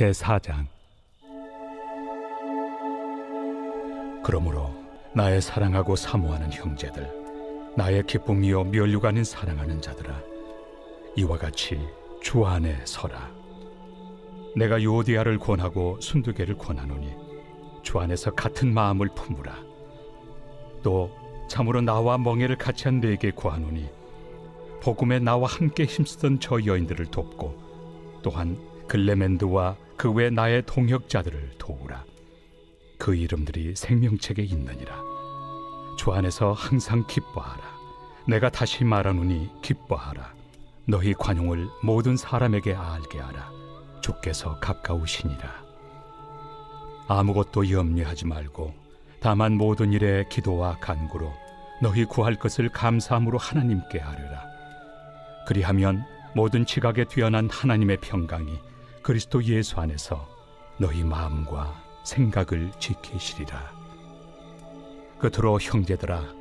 제4장. 그러므로 나의 사랑하고 사모하는 형제들 나의 기쁨이요 멸류가 아닌 사랑하는 자들아 이와 같이 주 안에 서라. 내가 요디아를 권하고 순두개를 권하노니 주 안에서 같은 마음을 품으라. 또 참으로 나와 멍에를 같이 한 네게 구하노니 복음에 나와 함께 힘쓰던 저 여인들을 돕고 또한 글레멘드와 그 외 나의 동역자들을 도우라. 그 이름들이 생명책에 있느니라. 주 안에서 항상 기뻐하라. 내가 다시 말하노니 기뻐하라. 너희 관용을 모든 사람에게 알게 하라. 주께서 가까우시니라. 아무것도 염려하지 말고 다만 모든 일에 기도와 간구로 너희 구할 것을 감사함으로 하나님께 하리라. 그리하면 모든 지각에 뛰어난 하나님의 평강이 그리스도 예수 안에서 너희 마음과 생각을 지키시리라. 끝으로 형제들아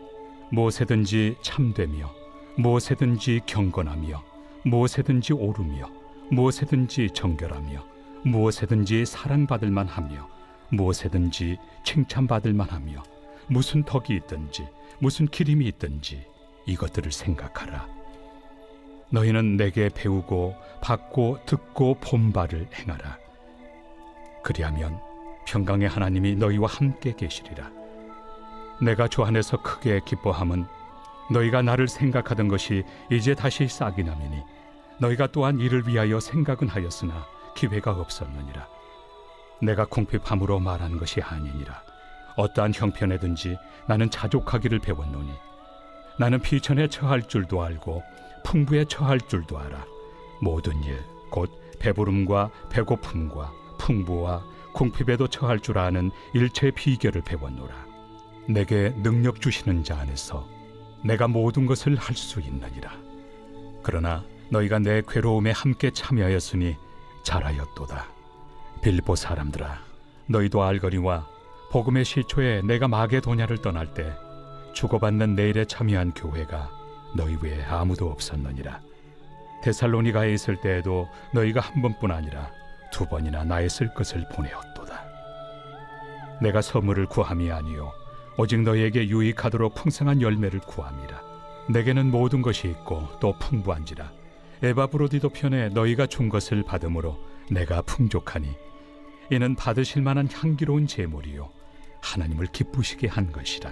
무엇에든지 참되며 무엇에든지 경건하며 무엇에든지 옳으며 무엇에든지 정결하며 무엇에든지 사랑받을 만하며 무엇에든지 칭찬받을 만하며 무슨 덕이 있든지 무슨 기림이 있든지 이것들을 생각하라. 너희는 내게 배우고 받고 듣고 본 바를 행하라. 그리하면 평강의 하나님이 너희와 함께 계시리라. 내가 주 안에서 크게 기뻐함은 너희가 나를 생각하던 것이 이제 다시 싹이 나매니 너희가 또한 이를 위하여 생각은 하였으나 기회가 없었느니라. 내가 궁핍함으로 말하는 것이 아니니라. 어떠한 형편에든지 나는 자족하기를 배웠노니 나는 비천에 처할 줄도 알고 풍부에 처할 줄도 알아. 모든 일, 곧 배부름과 배고픔과 풍부와 궁핍에도 처할 줄 아는 일체의 비결을 배웠노라. 내게 능력 주시는 자 안에서 내가 모든 것을 할 수 있느니라. 그러나 너희가 내 괴로움에 함께 참여하였으니 잘하였도다. 빌보 사람들아, 너희도 알거니와 복음의 시초에 내가 마게도냐를 떠날 때 주고받는 내일에 참여한 교회가 너희 외에 아무도 없었느니라. 데살로니가에 있을 때에도 너희가 한 번뿐 아니라 두 번이나 나의 쓸 것을 보내었도다. 내가 선물을 구함이 아니요 오직 너희에게 유익하도록 풍성한 열매를 구함이라. 내게는 모든 것이 있고 또 풍부한지라. 에바브로디도 편에 너희가 준 것을 받음으로 내가 풍족하니 이는 받으실 만한 향기로운 제물이요 하나님을 기쁘시게 한 것이라.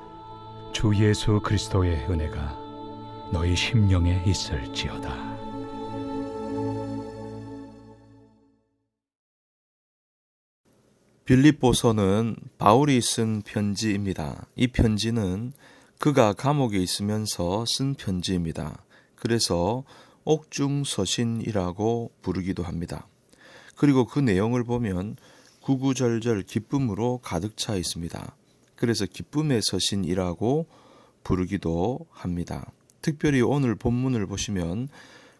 주 예수 그리스도의 은혜가 너희 심령에 있을지어다. 빌립보서는 바울이 쓴 편지입니다. 이 편지는 그가 감옥에 있으면서 쓴 편지입니다. 그래서 옥중서신이라고 부르기도 합니다. 그리고 그 내용을 보면 구구절절 기쁨으로 가득 차 있습니다. 그래서 기쁨의 서신이라고 부르기도 합니다. 특별히 오늘 본문을 보시면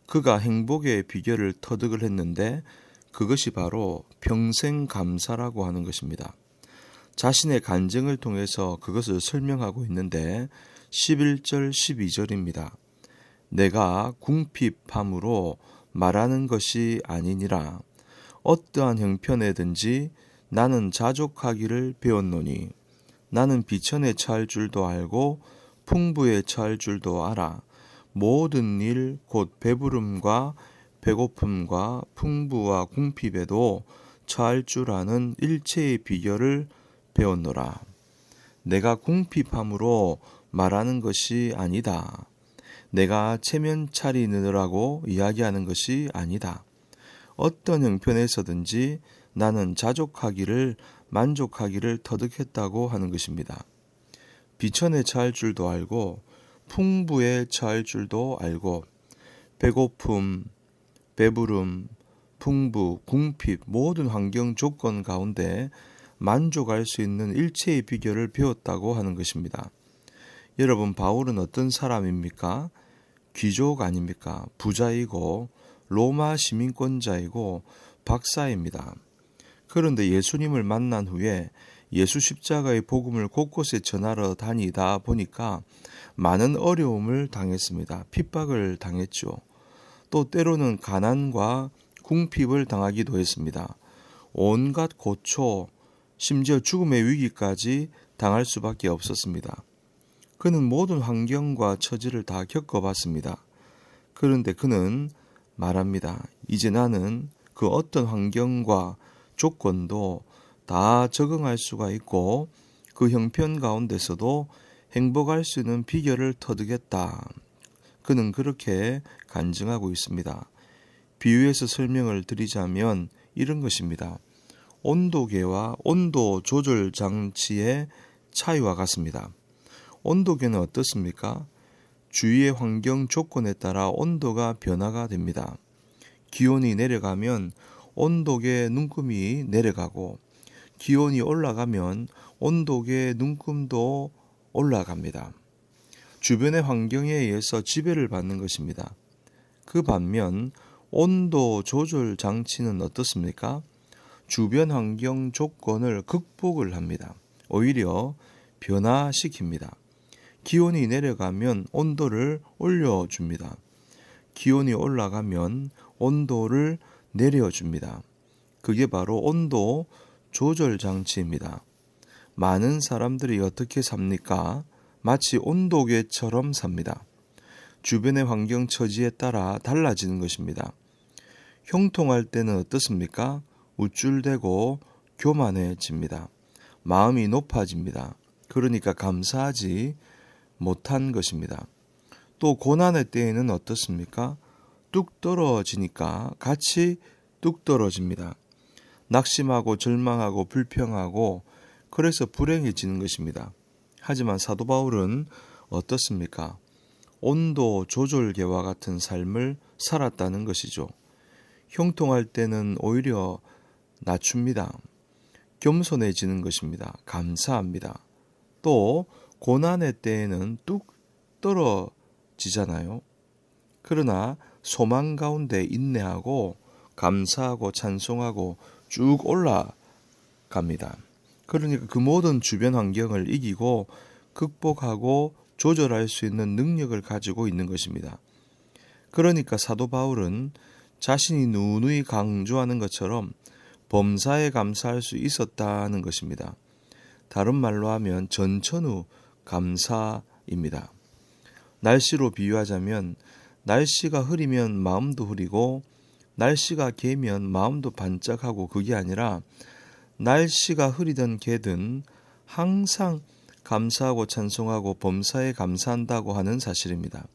그가 행복의 비결을 터득을 했는데 그것이 바로 평생 감사라고 하는 것입니다. 자신의 간증을 통해서 그것을 설명하고 있는데 11절 12절입니다. 내가 궁핍함으로 말하는 것이 아니니라 어떠한 형편에든지 나는 자족하기를 배웠노니 나는 비천에 처할 줄도 알고 풍부에 처할 줄도 알아 모든 일 곧 배부름과 배고픔과 풍부와 궁핍에도 처할 줄 아는 일체의 비결을 배웠노라. 내가 궁핍함으로 말하는 것이 아니다. 내가 체면 차리느라고 이야기하는 것이 아니다. 어떤 형편에서든지 나는 자족하기를 만족하기를 터득했다고 하는 것입니다. 비천에 처할 줄도 알고 풍부에 처할 줄도 알고 배고픔, 배부름, 풍부, 궁핍 모든 환경 조건 가운데 만족할 수 있는 일체의 비결을 배웠다고 하는 것입니다. 여러분 바울은 어떤 사람입니까? 귀족 아닙니까? 부자이고 로마 시민권자이고 박사입니다. 그런데 예수님을 만난 후에 예수 십자가의 복음을 곳곳에 전하러 다니다 보니까 많은 어려움을 당했습니다. 핍박을 당했죠. 또 때로는 가난과 궁핍을 당하기도 했습니다. 온갖 고초, 심지어 죽음의 위기까지 당할 수밖에 없었습니다. 그는 모든 환경과 처지를 다 겪어봤습니다. 그런데 그는 말합니다. 이제 나는 그 어떤 환경과 조건도 다 적응할 수가 있고 그 형편 가운데서도 행복할 수 있는 비결을 터득했다. 그는 그렇게 간증하고 있습니다. 비유해서 설명을 드리자면 이런 것입니다. 온도계와 온도 조절 장치의 차이와 같습니다. 온도계는 어떻습니까? 주위의 환경 조건에 따라 온도가 변화가 됩니다. 기온이 내려가면 온도계 눈금이 내려가고 기온이 올라가면 온도계 눈금도 올라갑니다. 주변의 환경에 의해서 지배를 받는 것입니다. 그 반면 온도 조절 장치는 어떻습니까? 주변 환경 조건을 극복을 합니다. 오히려 변화시킵니다. 기온이 내려가면 온도를 올려줍니다. 기온이 올라가면 온도를 내려줍니다. 그게 바로 온도 조절 장치입니다. 많은 사람들이 어떻게 삽니까? 마치 온도계처럼 삽니다. 주변의 환경 처지에 따라 달라지는 것입니다. 형통할 때는 어떻습니까? 우쭐대고 교만해집니다. 마음이 높아집니다. 그러니까 감사하지 못한 것입니다. 또 고난의 때에는 어떻습니까? 뚝 떨어지니까 같이 뚝 떨어집니다. 낙심하고 절망하고 불평하고 그래서 불행해지는 것입니다. 하지만 사도 바울은 어떻습니까? 온도 조절계와 같은 삶을 살았다는 것이죠. 형통할 때는 오히려 낮춥니다. 겸손해지는 것입니다. 감사합니다. 또 고난의 때에는 뚝 떨어지잖아요. 그러나 소망 가운데 인내하고 감사하고 찬송하고 쭉 올라갑니다. 그러니까 그 모든 주변 환경을 이기고 극복하고 조절할 수 있는 능력을 가지고 있는 것입니다. 그러니까 사도 바울은 자신이 누누이 강조하는 것처럼 범사에 감사할 수 있었다는 것입니다. 다른 말로 하면 전천후 감사입니다. 날씨로 비유하자면 날씨가 흐리면 마음도 흐리고 날씨가 개면 마음도 반짝하고 그게 아니라 날씨가 흐리든 개든 항상 감사하고 찬송하고 범사에 감사한다고 하는 사실입니다.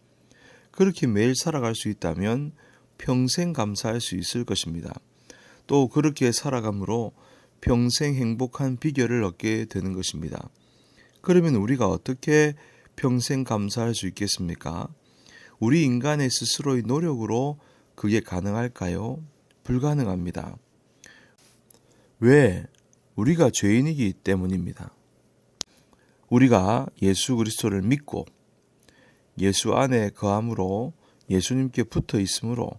그렇게 매일 살아갈 수 있다면 평생 감사할 수 있을 것입니다. 또 그렇게 살아감으로 평생 행복한 비결을 얻게 되는 것입니다. 그러면 우리가 어떻게 평생 감사할 수 있겠습니까? 우리 인간의 스스로의 노력으로 그게 가능할까요? 불가능합니다. 왜? 우리가 죄인이기 때문입니다. 우리가 예수 그리스도를 믿고 예수 안에 거함으로 예수님께 붙어 있으므로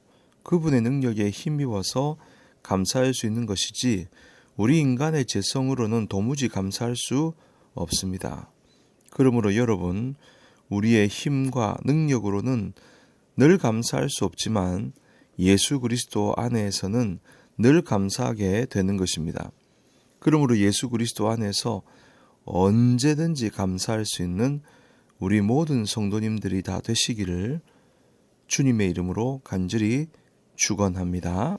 그분의 능력에 힘입어서 감사할 수 있는 것이지 우리 인간의 재성으로는 도무지 감사할 수 없습니다. 그러므로 여러분, 우리의 힘과 능력으로는 늘 감사할 수 없지만 예수 그리스도 안에서는 늘 감사하게 되는 것입니다. 그러므로 예수 그리스도 안에서 언제든지 감사할 수 있는 우리 모든 성도님들이 다 되시기를 주님의 이름으로 간절히 축원합니다.